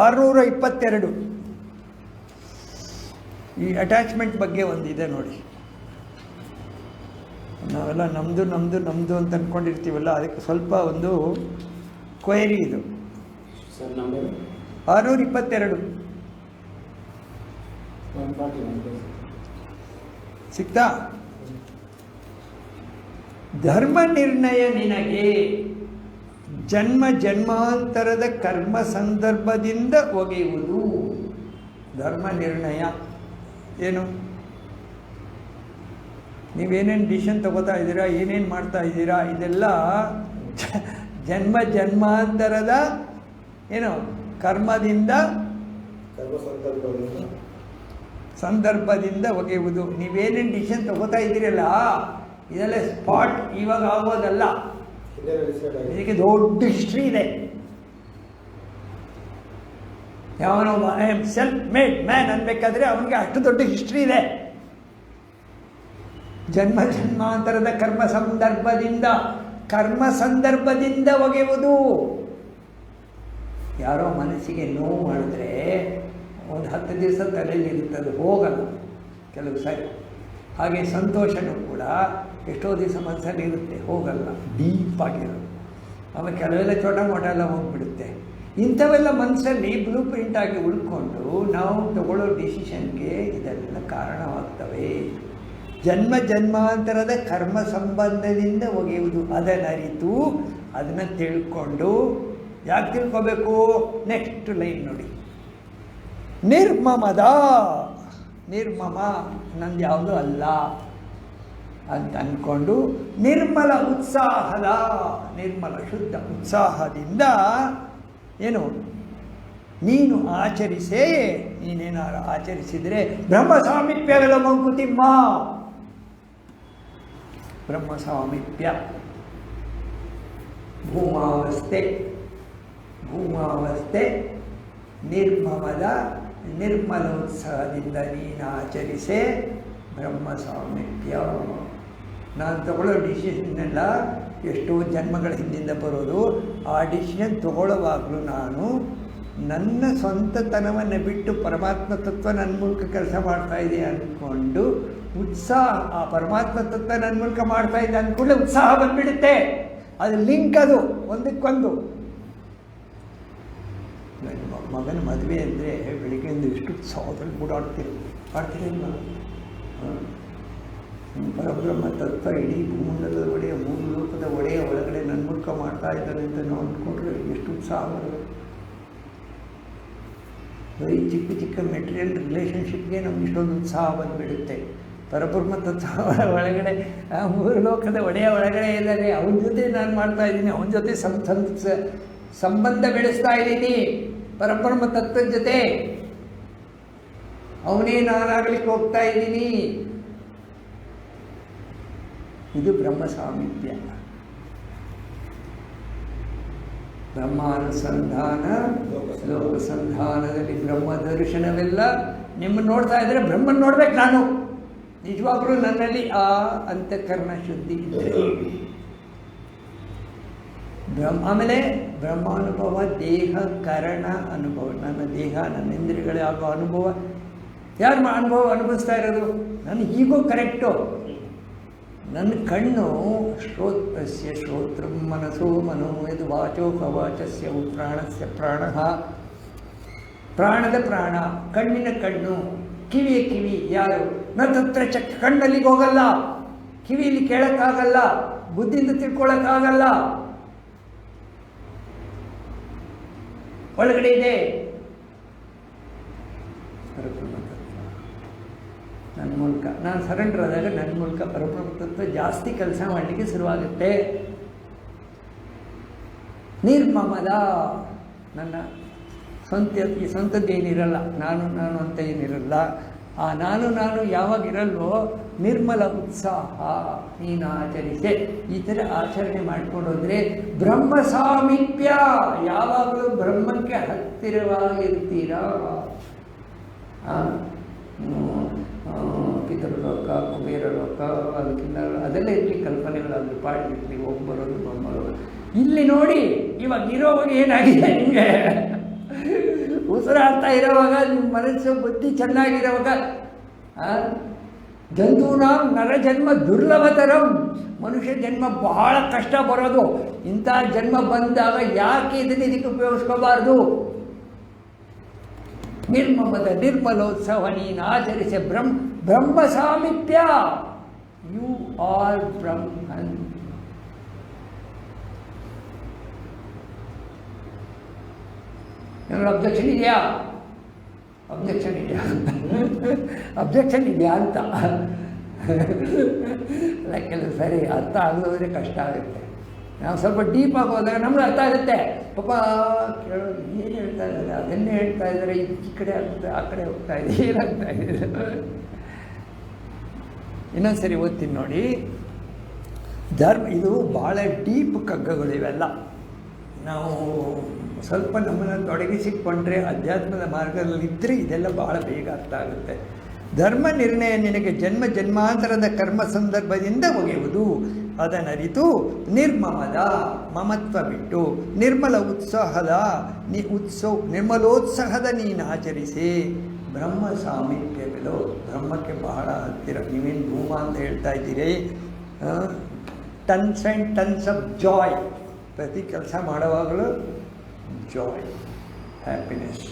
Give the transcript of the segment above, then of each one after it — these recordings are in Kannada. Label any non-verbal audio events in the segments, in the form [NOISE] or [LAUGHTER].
ಆರುನೂರ ಇಪ್ಪತ್ತೆರಡು ಈ ಅಟ್ಯಾಚ್ಮೆಂಟ್ ಬಗ್ಗೆ ಒಂದು ಇದೆ ನೋಡಿ. ನಾವೆಲ್ಲ ನಮ್ಮದು ನಮ್ಮದು ನಮ್ಮದು ಅಂತ ಅಂದ್ಕೊಂಡಿರ್ತೀವಲ್ಲ ಅದಕ್ಕೆ ಸ್ವಲ್ಪ ಒಂದು ಕ್ವೈರಿ ಇದು. ಆರುನೂರ ಇಪ್ಪತ್ತೆರಡು ಸಿಕ್ತಾ? ಧರ್ಮ ನಿರ್ಣಯ ನಿನಗೆ. ಜನ್ಮ ಜನ್ಮಾಂತರದ ಕರ್ಮ ಸಂದರ್ಭದಿಂದ ಒಗೆಯುವುದು. ಧರ್ಮ ನಿರ್ಣಯ. ಏನು? ನೀವೇನೇನು ಡಿಸಿಷನ್ ತಗೋತಾ ಇದ್ದೀರಾ? ಏನೇನು ಮಾಡ್ತಾ ಇದ್ದೀರಾ? ಇದೆಲ್ಲ ಜನ್ಮ ಜನ್ಮಾಂತರದ ಏನು? ಕರ್ಮದಿಂದ ಸಂದರ್ಭದಿಂದ. ಒಗೆಯುವುದು. ನೀವೇನೇನು ಡಿಸಿಷನ್ ತಗೋತಾ ಇದ್ದೀರಲ್ಲ ಇದೆಲ್ಲ ಸ್ಪಾಟ್ ಇವಾಗ ಆಗೋದಲ್ಲ. ಇದಕ್ಕೆ ದೊಡ್ಡ ಹಿಸ್ಟ್ರಿ ಇದೆ. ಯಾವನೋ I am self made man ಅನ್ಬೇಕಾದ್ರೆ ಅವನಿಗೆ ಅಷ್ಟು ದೊಡ್ಡ ಹಿಸ್ಟ್ರಿ ಇದೆ. ಜನ್ಮ ಜನ್ಮಾಂತರದ ಕರ್ಮ ಸಂದರ್ಭದಿಂದ ಕರ್ಮ ಸಂದರ್ಭದಿಂದ ಒಗೆಯುವುದು. ಯಾರೋ ಮನಸ್ಸಿಗೆ ನೋವು ಮಾಡಿದ್ರೆ ಒಂದು ಹತ್ತು ದಿವಸ ತಲೆಯಲ್ಲಿ ಇರುತ್ತೆ ಹೋಗಲ್ಲ. ಕೆಲವು ಸಾರಿ. ಹಾಗೆ ಸಂತೋಷನೂ ಕೂಡ ಎಷ್ಟೋ ದಿವಸ ಮನಸ್ಸಲ್ಲಿ ಇರುತ್ತೆ, ಹೋಗಲ್ಲ ಡೀಪ್ ಆಗಿರೋದು. ಆಮೇಲೆ ಕೆಲವೆಲ್ಲ ಚೋಟ ಮೋಟ ಎಲ್ಲ ಹೋಗ್ಬಿಡುತ್ತೆ. ಇಂಥವೆಲ್ಲ ಮನಸ್ಸಲ್ಲಿ ಬ್ಲೂ ಪ್ರಿಂಟ್ ಆಗಿ ಉಳ್ಕೊಂಡು ನಾವು ತಗೊಳ್ಳೋ ಡಿಸಿಷನ್ಗೆ ಇದೆಲ್ಲ ಕಾರಣವಾಗ್ತವೆ. ಜನ್ಮ ಜನ್ಮಾಂತರದ ಕರ್ಮ ಸಂಬಂಧದಿಂದ ಒಗೆಯುವುದು, ಅದನ್ನು ಅರಿತು ಅದನ್ನು ತಿಳ್ಕೊಂಡು, ಯಾಕೆ ತಿಳ್ಕೊಬೇಕು? ನೆಕ್ಸ್ಟ್ ಲೈನ್ ನೋಡಿ. ನಿರ್ಮಮದ, ನಿರ್ಮಮ ನಂದು ಯಾವುದೂ ಅಲ್ಲ. ಅಂತ ಅಂದ್ಕೊಂಡು ನಿರ್ಮಲ ಉತ್ಸಾಹದ, ನಿರ್ಮಲ ಶುದ್ಧ ಉತ್ಸಾಹದಿಂದ ಏನು? ನೀನು ಆಚರಿಸೇ, ನೀನೇನಾರು ಆಚರಿಸಿದರೆ ಬ್ರಹ್ಮ ಸಾಮೀಪ್ಯಗಳ ಮಂಕುತಿಮ್ಮ ಬ್ರಹ್ಮ ಸಾಮೀಪ್ಯ ಭೂಮಾವಸ್ಥೆ ಭೂಮಾವಸ್ಥೆ ನಿರ್ಮಲ ನಿರ್ಮಲೋತ್ಸಾಹದಿಂದ ನೀನು ಆಚರಿಸೇ ಬ್ರಹ್ಮ ಸಾಮೀಪ್ಯ ನಾನು ತಗೊಳ್ಳೋ ಡಿಸಿಷನ್ನೆಲ್ಲ ಎಷ್ಟೋ ಜನ್ಮಗಳ ಹಿಂದಿಂದ ಬರೋದು. ಆ ಡಿಸಿಷನ್ ತಗೊಳ್ಳುವಾಗಲೂ ನಾನು ನನ್ನ ಸ್ವಂತತನವನ್ನು ಬಿಟ್ಟು ಪರಮಾತ್ಮ ತತ್ವ ನನ್ನ ಮೂಲಕ ಕೆಲಸ ಮಾಡ್ತಾ ಇದೆ ಅಂದ್ಕೊಂಡು ಉತ್ಸಾಹ, ಆ ಪರಮಾತ್ಮ ತತ್ವ ನನ್ನ ಮೂಲಕ ಮಾಡ್ತಾ ಇದೆ ಉತ್ಸಾಹ ಬಂದ್ಬಿಡುತ್ತೆ. ಅದು ಲಿಂಕ್ ಅದು, ಒಂದಕ್ಕೊಂದು. ನನ್ನ ಮಗನ ಮದುವೆ ಅಂದರೆ ಬೆಳಿಗ್ಗೆಯಿಂದ ಎಷ್ಟು ಉತ್ಸಾಹದಲ್ಲಿ ಆಡ್ತೀರಿ ಹಾಂ. ಪರಬ್ರಹ್ಮ ತತ್ವ ಇಡೀ ಭೂಮಂಡಲದ ಒಡೆಯ ಮೂರು ಲೋಕದ ಒಡೆಯ ಒಳಗಡೆ ನನ್ನ ಮೂಲಕ ಮಾಡ್ತಾ ಇದ್ದಾನೆ ಅಂತ ನಾವು ಎಷ್ಟು ಉತ್ಸಾಹ ಬರಬೇಕು ಬರೀ ಚಿಕ್ಕ ಚಿಕ್ಕ ಮೆಟೀರಿಯಲ್ ರಿಲೇಷನ್ಶಿಪ್ಗೆ ನಮ್ಗೆ ಇಷ್ಟೊಂದು ಉತ್ಸಾಹ ಬಂದುಬಿಡುತ್ತೆ ಪರಬ್ರಹ್ಮ ತತ್ವ ಒಳಗಡೆ ಮೂರು ಲೋಕದ ಒಡೆಯ ಒಳಗಡೆ ಇದ್ದಾನೆ ಅವನ ಜೊತೆ ನಾನು ಮಾಡ್ತಾ ಇದ್ದೀನಿ ಅವನ ಜೊತೆ ಸಂಬಂಧ ಬೆಳೆಸ್ತಾ ಇದ್ದೀನಿ ಪರಬ್ರಹ್ಮ ತತ್ವದ ಜೊತೆ ಅವನೇ ನಾನಾಗಲಿಕ್ಕೆ ಹೋಗ್ತಾ ಇದ್ದೀನಿ. ಇದು ಬ್ರಹ್ಮ ಸಾಮೀಪ್ಯ ಬ್ರಹ್ಮಾನುಸಂಧಾನ, ಲೋಕಸಂಧಾನದಲ್ಲಿ ಬ್ರಹ್ಮ ದರ್ಶನವೆಲ್ಲ ನಿಮ್ಮನ್ನು ನೋಡ್ತಾ ಇದ್ರೆ ಬ್ರಹ್ಮನ್ ನೋಡ್ಬೇಕು ನಾನು. ನಿಜವಾಗ್ಲೂ ನನ್ನಲ್ಲಿ ಆ ಅಂತಃಕರಣ ಶುದ್ಧಿ ಇದ್ದರೆ ಬ್ರಹ್ಮ, ಆಮೇಲೆ ಬ್ರಹ್ಮಾನುಭವ, ದೇಹ, ಕರಣ ಅನುಭವ. ನನ್ನ ದೇಹ, ನನ್ನ ಇಂದ್ರಿಯಗಳೇ ಆಗೋ ಅನುಭವ. ಯಾರು ಅನುಭವ ಅನುಭವಿಸ್ತಾ ಇರೋದು? ನಾನು ಈಗೋ ಕರೆಕ್ಟು. ನನ್ನ ಕಣ್ಣು ಶ್ರೋತ್ರಸ್ಯ ಶ್ರೋತ್ರ ಮನಸ್ಸೋ ಮನೋ ಇದು ವಾಚೋ ಕವಾಚಸ್ಯ ಪ್ರಾಣಸ್ಯ ಪ್ರಾಣ. ಪ್ರಾಣದ ಪ್ರಾಣ, ಕಣ್ಣಿನ ಕಣ್ಣು, ಕಿವಿಯ ಕಿವಿ, ಯಾರು? ನನ್ನ ಹತ್ರ ಚಕ್ ಕಣ್ಣಲ್ಲಿಗೆ ಹೋಗಲ್ಲ. ಕಿವಿಯಲ್ಲಿ ಕೇಳೋಕ್ಕಾಗಲ್ಲ. ಬುದ್ಧಿಯಿಂದ ತಿಳ್ಕೊಳ್ಳೋಕ್ಕಾಗಲ್ಲ ಒಳಗಡೆ ಇದೆ ಪರಬ್ರಹ್ಮ ತತ್ವ. ಮೂಲಕ. ನಾನು ಸರೆಂಡರ್ ಆದಾಗ ನನ್ನ ಮೂಲಕ ಜಾಸ್ತಿ ಕೆಲಸ ಮಾಡಲಿಕ್ಕೆ ಶುರುವಾಗುತ್ತೆ. ನಿರ್ಮಮದ ನನ್ನ ಸ್ವಂತ, ಈ ಸ್ವಂತದ್ದೇನಿರಲ್ಲ ನಾನು ನಾನು ಅಂತ ಏನಿರಲ್ಲ. ಆ ನಾನು ನಾನು ಯಾವಾಗ ಇರಲ್ವೋ ನಿರ್ಮಲ ಉತ್ಸಾಹ, ನೀನು ಆಚರಿಸೆ. ಈ ಥರ ಆಚರಣೆ ಮಾಡಿಕೊಂಡೋದ್ರೆ ಬ್ರಹ್ಮ ಸಾಮೀಪ್ಯ ಯಾವಾಗಲೂ ಬ್ರಹ್ಮಕ್ಕೆ ಹತ್ತಿರವಾಗಿರ್ತೀರಾ? ಪಿತೃಲೋಕ ಕುಬೇರ ಅದು ಅದಕ್ಕಿಂತ ಅದೆಲ್ಲ ಇರಲಿ ಕಲ್ಪನೆಗಳು ಪಾಡಿರ್ಲಿ ಹೋಗಿ ಬರೋದು ಬಂಬರೋದು ಇಲ್ಲಿ ನೋಡಿ, ಇವಾಗ ಇರೋವಾಗ ಏನಾಗಿದೆ ನಿಮಗೆ? ಉಸಿರಾಡ್ತಾ ಇರೋವಾಗ ನಿಮ್ಮ ಮನಸ್ಸು, ಬುದ್ಧಿ ಚೆನ್ನಾಗಿರೋವಾಗ ಜಂತೂನಾಂ ನರಜನ್ಮ ದುರ್ಲಭತರಂ. ಮನುಷ್ಯ ಜನ್ಮ ಬಹಳ ಕಷ್ಟ ಬರೋದು. ಇಂಥ ಜನ್ಮ ಬಂದಾಗ ಯಾಕೆ ಇದನ್ನು ಇದಕ್ಕೆ ಉಪಯೋಗಿಸ್ಕೋಬಾರ್ದು? ನಿರ್ಮಮದ ನಿರ್ಮಲೋತ್ಸವ ನೀನು ಆಚರಿಸಿ ಬ್ರಹ್ಮ ಬ್ರಹ್ಮ ಸಾಮೀಪ್ಯ ಯು ಆರ್ ಬ್ರಹ್ಮನ್ ಏನಾದ್ರು ಅಬ್ಜೆಕ್ಷನ್ ಇದೆಯಾ ಅಬ್ಜೆಕ್ಷನ್ ಇದೆಯಾ ಅಬ್ಜೆಕ್ಷನ್ ಇದೆಯಾ ಅಂತ ಅಲ್ಲ ಕೆಲವು ಸರಿ ಅರ್ಥ ಆಗದೋದ್ರೆ ಕಷ್ಟ ಆಗುತ್ತೆ ನಾವು ಸ್ವಲ್ಪ ಡೀಪಾಗಿ ಹೋದಾಗ ನಮ್ಗೆ ಅರ್ಥ ಆಗುತ್ತೆ. ಪಾಪ ಕೇಳೋದು ಏನು ಹೇಳ್ತಾ ಇದ್ದಾರೆ? ಅದನ್ನೇ ಹೇಳ್ತಾ ಇದ್ದಾರೆ. ಈ ಕಡೆ ಆಗ್ತದೆ ಆ ಕಡೆ ಹೋಗ್ತಾ ಇದೆ ಏನಾಗ್ತಾ ಇದೆ? ಇನ್ನೊಂದು ಸರಿ ಓದ್ತೀನಿ ನೋಡಿ. ಧರ್ಮ, ಇದು ಭಾಳ ಡೀಪ್ ಕಗ್ಗಗಳು ಇವೆಲ್ಲ. ನಾವು ಸ್ವಲ್ಪ ನಮ್ಮನ್ನು ತೊಡಗಿಸಿಕೊಂಡ್ರೆ ಅಧ್ಯಾತ್ಮದ ಮಾರ್ಗದಲ್ಲಿ ಇದ್ದರೆ ಇದೆಲ್ಲ ಬಹಳ ಬೇಗ ಅರ್ಥ ಆಗುತ್ತೆ. ಧರ್ಮ ನಿರ್ಣಯ ನಿನಗೆ ಜನ್ಮ ಜನ್ಮಾಂತರದ ಕರ್ಮ ಸಂದರ್ಭದಿಂದ ಒಗೆಯುವುದು. ಅದನ್ನರಿತು ನಿರ್ಮಮದ ಮಮತ್ವ ಬಿಟ್ಟು ನಿರ್ಮಲ ಉತ್ಸಾಹದ ನಿ ಉತ್ಸವ ನಿರ್ಮಲೋತ್ಸಾಹದ ನೀನು ಆಚರಿಸಿ. ಬ್ರಹ್ಮ ಸಾಮೀಪ್ಯವಿದು ಬ್ರಹ್ಮಕ್ಕೆ ಬಹಳ ಹತ್ತಿರ. ನೀವೇನು ಭೂಮ ಅಂತ ಹೇಳ್ತಾ ಇದ್ದೀರಿ? Tons and tons of joy ಪ್ರತಿ ಕೆಲಸ ಮಾಡುವಾಗಲೂ ಜಾಯ್ ಹ್ಯಾಪಿನೆಸ್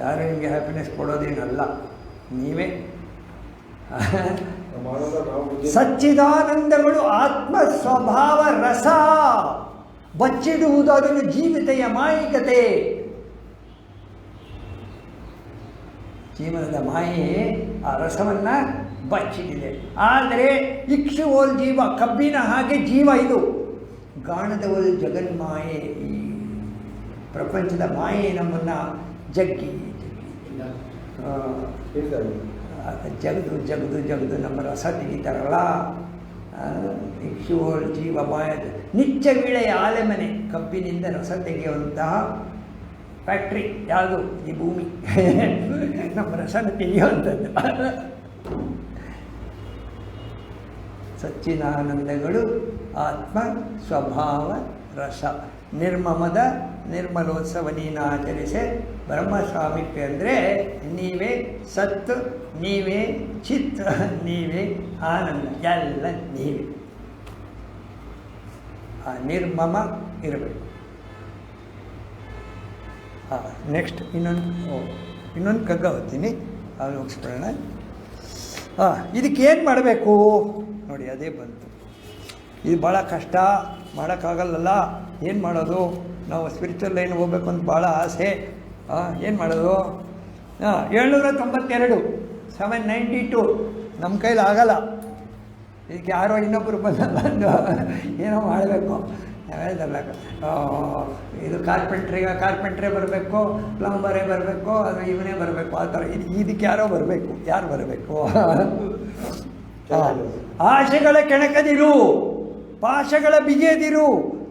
ಯಾರು ನಿಮಗೆ ಹ್ಯಾಪಿನೆಸ್ ಕೊಡೋದೇನಲ್ಲ? ನೀವೇ. [LAUGHS] ಸಚ್ಚಿದಾನಂದಗಳು ಆತ್ಮ ಸ್ವಭಾವ ರಸ. ಬಚ್ಚಿಡುವುದು ಅದನ್ನು ಜೀವಿತೆಯ ಮಾಯಿಕತೆ. ಜೀವನದ ಮಾಯೆ ಆ ರಸವನ್ನು ಬಚ್ಚಿಟ್ಟಿದೆ. ಆದರೆ ಇಕ್ಷುವೋಲ್ ಜೀವ ಕಬ್ಬಿನ ಹಾಗೆ ಜೀವ ಇದು. ಗಾಣದ ಓಲ್ ಜಗನ್ಮಾಯೆ. ಈ ಪ್ರಪಂಚದ ಮಾಯೆ ನಮ್ಮನ್ನು ಜಗ್ಗಿ. ಜಗ್ಗಿ ಜಗದು ಜಗದು ಜಗದು ನಮ್ಮ ರಸ ತೆಗಿತಾರಲ್ಲ ಶಿವಳ ಜೀವ ಮಾಯದ ನಿಚ್ಚ ವೀಳೆಯ ಆಲೆಮನೆ ಕಬ್ಬಿನಿಂದ ರಸ ತೆಗೆಯುವಂತಹ ಫ್ಯಾಕ್ಟ್ರಿ ಯಾವುದು? ಈ ಭೂಮಿ. [LAUGHS] ನಮ್ಮ ರಸನ ತೆಗೆಯುವಂಥದ್ದು. ಸಚ್ಚಿದಾನಂದಗಳು ಆತ್ಮ, ಸ್ವಭಾವ, ರಸ, ನಿರ್ಮಮದ ನಿರ್ಮಲೋತ್ಸವ ನೀನು ಆಚರಿಸೆ ಬ್ರಹ್ಮ ಸಾಮೀಪ್ಯ ಅಂದರೆ ನೀವೇ ಸತ್ತು ನೀವೇ ಚಿತ್, ನೀವೇ ಆನಂದ, ಎಲ್ಲ ನೀವೇ. ಆ ನಿರ್ಮಮ ಇರಬೇಕು. ಹಾಂ ನೆಕ್ಸ್ಟ್ ಇನ್ನೊಂದು ಇನ್ನೊಂದು ಕಗ್ಗ ಓದ್ತೀನಿ. ಅದು ಹೋಗಿಸ್ಕೊಳ್ಳೋಣ ಹಾಂ ಇದಕ್ಕೆ ಏನು ಮಾಡಬೇಕು? ನೋಡಿ, ಅದೇ ಬಂತು. ಇದು ಭಾಳ ಕಷ್ಟ, ಮಾಡೋಕ್ಕಾಗಲ್ಲಲ್ಲ. ಏನು ಮಾಡೋದು? ನಾವು ಸ್ಪಿರಿಚುವಲ್ ಲೈನ್ ಹೋಗ್ಬೇಕು ಅಂತ ಭಾಳ ಆಸೆ. ಏನು ಮಾಡೋದು? ಹಾಂ ಏಳ್ನೂರ ತೊಂಬತ್ತೆರಡು ಸೆವೆನ್ ನೈಂಟಿ ಟು ನಮ್ಮ ಕೈಲಿ ಆಗಲ್ಲ. ಇದಕ್ಕೆ ಯಾರೋ ಇನ್ನೊಬ್ಬರು ಬಂದ ಬಂದು ಏನೋ ಮಾಡಬೇಕು. ಹೇಳ್ದಲ್ಲ ಇದು ಕಾರ್ಪೆಂಟ್ರಿಗೆ ಕಾರ್ಪೆಂಟ್ರೇ ಬರಬೇಕು ಪ್ಲಂಬರೇ ಬರಬೇಕು ಅದು ಇವನೇ ಬರಬೇಕು ಆ ಥರ. ಇದು ಇದಕ್ಕೆ ಯಾರೋ ಬರಬೇಕು. ಯಾರು ಬರಬೇಕು? ಆಶೆಗಳ ಕೆಣಕದಿರು. ಪಾಶಗಳ ಬಿಗಿಯದಿರು.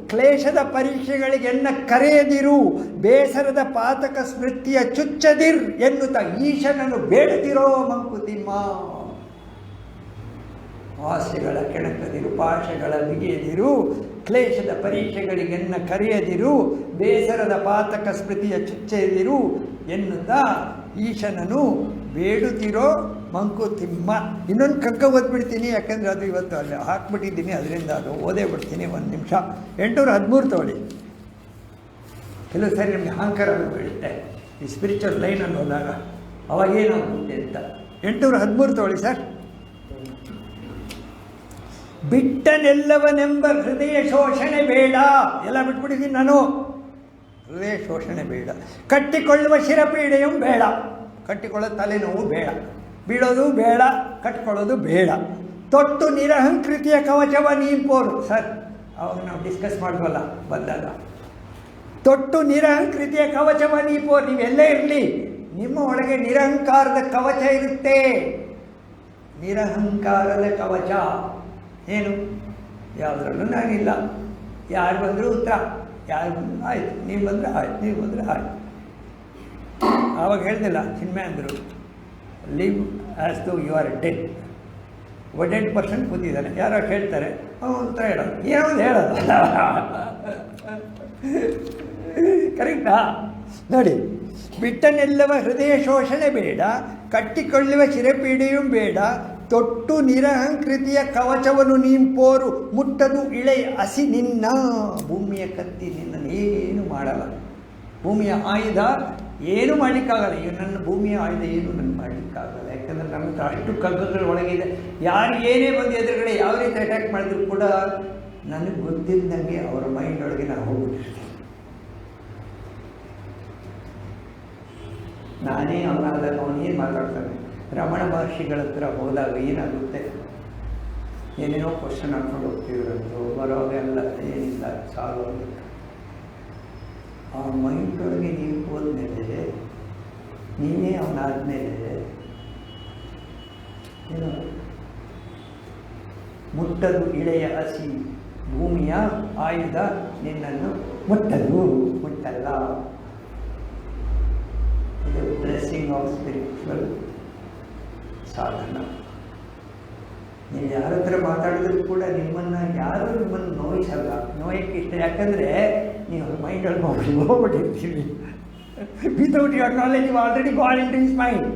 ಕ್ಲೇಶದ ಪರೀಕ್ಷೆಗಳಿಗೆನ್ನ ಕರೆಯದಿರು, ಬೇಸರದ ಪಾತಕ ಸ್ಮೃತಿಯ ಚುಚ್ಚದಿರ್ ಎನ್ನುತ್ತ ಈಶನನ್ನು ಬೇಡದಿರೋ ಮಂಕುತಿಮ್ಮ. ಆಸೆಗಳ ಕೆಣಕದಿರು, ಪಾಶಗಳ ಬಿಗಿಯದಿರು, ಕ್ಲೇಶದ ಪರೀಕ್ಷೆಗಳಿಗೆನ್ನ ಕರೆಯದಿರು, ಬೇಸರದ ಪಾತಕ ಸ್ಮೃತಿಯ ಚುಚ್ಚದಿರು ಎನ್ನುತ್ತಾ ಈಶನನು ಬೇಡುತ್ತಿರೋ ಮಂಕುತಿಮ್ಮ ಇನ್ನೊಂದು ಕಗ್ಗ ಓದ್ಬಿಡ್ತೀನಿ, ಯಾಕಂದರೆ ಅದು ಇವತ್ತು ಅಲ್ಲಿ ಹಾಕ್ಬಿಟ್ಟಿದ್ದೀನಿ, ಅದರಿಂದ ಅದು ಓದೇ ಬಿಡ್ತೀನಿ ಒಂದು ನಿಮಿಷ. ಎಂಟುನೂರ ಹದಿಮೂರು ತಗೊಳ್ಳಿ. ಕೆಲವು ಸಾರಿ ನಮಗೆ ಅಹಂಕಾರ ಬೀಳುತ್ತೆ. ಈ ಸ್ಪಿರಿಚುವಲ್ ಲೈನಲ್ಲಿ ಹೋದಾಗ ಅವಾಗೇನಾಗುತ್ತೆ ಅಂತ. ಎಂಟುನೂರ ಹದಿಮೂರು ತಗೊಳ್ಳಿ ಸರ್. ಬಿಟ್ಟನೆಲ್ಲವನೆಂಬ ಹೃದಯ ಶೋಷಣೆ ಬೇಡ. ಎಲ್ಲ ಬಿಟ್ಬಿಟ್ಟಿದ್ದೀನಿ ನಾನು. ಹೃದಯ ಶೋಷಣೆ ಬೇಡ. ಕಟ್ಟಿಕೊಳ್ಳುವ ಶಿರಪೀಡೆಯೂ ಬೇಡ. ಕಟ್ಟಿಕೊಳ್ಳೋ ತಲೆನೋವು ಬೇಡ. ಬೀಳೋದು ಬೇಡ, ಕಟ್ಕೊಳ್ಳೋದು ಬೇಡ. ತೊಟ್ಟು ನಿರಹಂಕೃತಿಯ ಕವಚವ ನೀಂಪೋರು ಸರ್, ಅವಾಗ ನಾವು ಡಿಸ್ಕಸ್ ಮಾಡುವಲ್ಲ, ಬಂದಾಗ. ತೊಟ್ಟು ನಿರಹಂಕೃತಿಯ ಕವಚವ ನೀಪೋರು ಎಲ್ಲೇ ಇರಲಿ, ನಿಮ್ಮ ಒಳಗೆ ನಿರಹಂಕಾರದ ಕವಚ ಇರುತ್ತೆ. ನಿರಹಂಕಾರದ ಕವಚ. ಏನು? ಯಾವುದ್ರಲ್ಲೂ ನಾನಿಲ್ಲ. ಯಾರು ಬಂದರೂ ಉತ್ತರ. ಯಾರು ಬಂದರೂ ಆಯ್ತು. ನೀವು ಬಂದರೆ ಆಯ್ತು. ನೀವು ಬಂದರೆ ಆಯ್ತು. ಆವಾಗ ಹೇಳ್ದಿಲ್ಲ ಸಿನಿಮೆ ಅಂದರು live as though you are dead ಒಬ್ಬ ಡೆಡ್ ಪರ್ಸನ್ ಕೂತಿದ್ದಾನೆ ಯಾರೋ ಹೇಳ್ತಾರೆ ಅವನು ಅಂತ ಹೇಳೋದು. ಏನೋ ಒಂದು ಹೇಳೋದು? ಕರೆಕ್ಟಾ ನೋಡಿ, ಬಿಟ್ಟನೆಲ್ಲವ ಹೃದಯ ಶೋಷಣೆ ಬೇಡ, ಕಟ್ಟಿಕೊಳ್ಳುವ ಚಿರಪೀಡೆಯೂ ಬೇಡ, ತೊಟ್ಟು ನಿರಹಂಕೃತಿಯ ಕವಚವನ್ನು ನೀಂಪೋರು ಮುಟ್ಟದು ಇಳೆ ಹಸಿ ನಿನ್ನ, ಭೂಮಿಯ ಕತ್ತಿ ನಿನ್ನನ್ನೇನು ಮಾಡಲ್ಲ. ಭೂಮಿಯ ಆಯುಧ ಏನು ಮಾಡಲಿಕ್ಕಾಗಲ್ಲ. ನನ್ನ ಭೂಮಿಯ ಆಯುಧ ಏನು ನನ್ನ ನನ್ನ ಹತ್ರ ಅಷ್ಟು ಕಗ್ಗಗಳ ಒಳಗಿದೆ ಯಾರು ಏನೇ ಬಂದು ಎದುರುಗಡೆ ಯಾವ ರೀತಿ ಅಟ್ಯಾಕ್ ಮಾಡಿದ್ರು ಕೂಡ ನನಗೆ ಗೊತ್ತಿದ್ದಂಗೆ ಅವರ ಮೈಂಡ್ ಒಳಗೆ ನಾನು ಹೋಗ್ಬಿಟ್ಟಿರ್ತೀನಿ ನಾನೇ ಅವನಾದಾಗ ಅವನು ಏನು ಮಾತಾಡ್ತಾನೆ? ರಮಣ ಮಹರ್ಷಿಗಳ ಹತ್ರ ಹೋದಾಗ ಏನಾಗುತ್ತೆ? ಏನೇನೋ ಕ್ವಶನ್ ಹಾಕ್ಕೊಂಡು ಹೋಗ್ತಿದ್ರಂತು ಬರೋವೆಲ್ಲ ಏನಿಲ್ಲ ಸಾಲ್ವ್ ಆಗುತ್ತೆ ಆ ಮೈಂಡ್ ಒಳಗೆ ನೀವು ಹೋದ್ಮೇಲೆ ನೀನೇ ಅವನಾದ್ಮೇಲೆ ಮುಟ್ಟದು ಇಳೆಯ ಹಸಿ ಭೂಮಿಯ ಆಯುಧ, ನಿನ್ನನ್ನು ಮುಟ್ಟದು. ಮುಟ್ಟಲ್ಲ. ಇದು ಡ್ರೆಸ್ಸಿಂಗ್ ಆಫ್ ಸ್ಪಿರಿಚುವಲ್ ಸಾಧನ. ನೀವು ಯಾರ ಹತ್ರ ಮಾತಾಡಿದ್ರು ಕೂಡ ನಿಮ್ಮನ್ನು ಯಾರು ನಿಮ್ಮನ್ನು ನೋಯಿಸಲ್ಲ. ನೋಯಕ್ಕೆ ಇಷ್ಟ ಯಾಕಂದರೆ ನೀವು ಮೈಂಡ್ ಅಲ್ಲಿ ಹೋಗಿ ಹೋಗ್ಬಿಟ್ಟಿರ್ತೀವಿ. Without your knowledge already god in his mind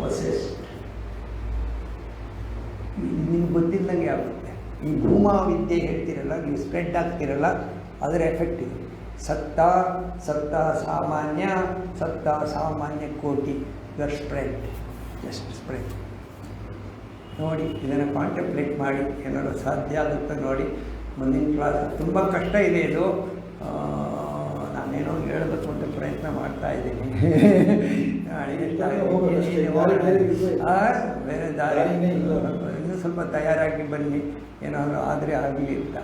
possess ನಿಮ್ಗೆ ಗೊತ್ತಿಲ್ಲದಂಗೆ ಆಗುತ್ತೆ. ಈ ಭೂಮಾ ವಿದ್ಯೆ ಹೇಳ್ತಿರಲ್ಲ ನೀವು ಸ್ಪ್ರೆಡ್ ಆಗ್ತಿರಲ್ಲ ಅದರ ಎಫೆಕ್ಟ್ ಇದು. ಸತ್ತ ಸತ್ತ ಸಾಮಾನ್ಯ ಸತ್ತ ಸಾಮಾನ್ಯ ಕೋಟಿ ಯುವರ್ ಸ್ಪ್ರೆಡ್ ಜಸ್ಟ್ ಸ್ಪ್ರೆಡ್ ನೋಡಿ ಇದನ್ನು ಕಾಂಟೆಂಪ್ಲೇಟ್ ಮಾಡಿ ಏನಾದರೂ ಸಾಧ್ಯ ಆಗುತ್ತೆ ನೋಡಿ. ಮುಂದಿನ ಕ್ಲಾಸ್ ತುಂಬ ಕಷ್ಟ ಇದೆ ಇದು. ನಾನೇನೋ ಹೇಳಬೇಕು ಅಂತ ಪ್ರಯತ್ನ ಮಾಡ್ತಾ ಇದ್ದೀನಿ. [LAUGHS] ಬೇರೆ ದಾರಿ ಸ್ವಲ್ಪ ತಯಾರಾಗಿ ಬನ್ನಿ. ಏನಾದರೂ ಆದರೆ ಆಗಲಿ ಅಂತ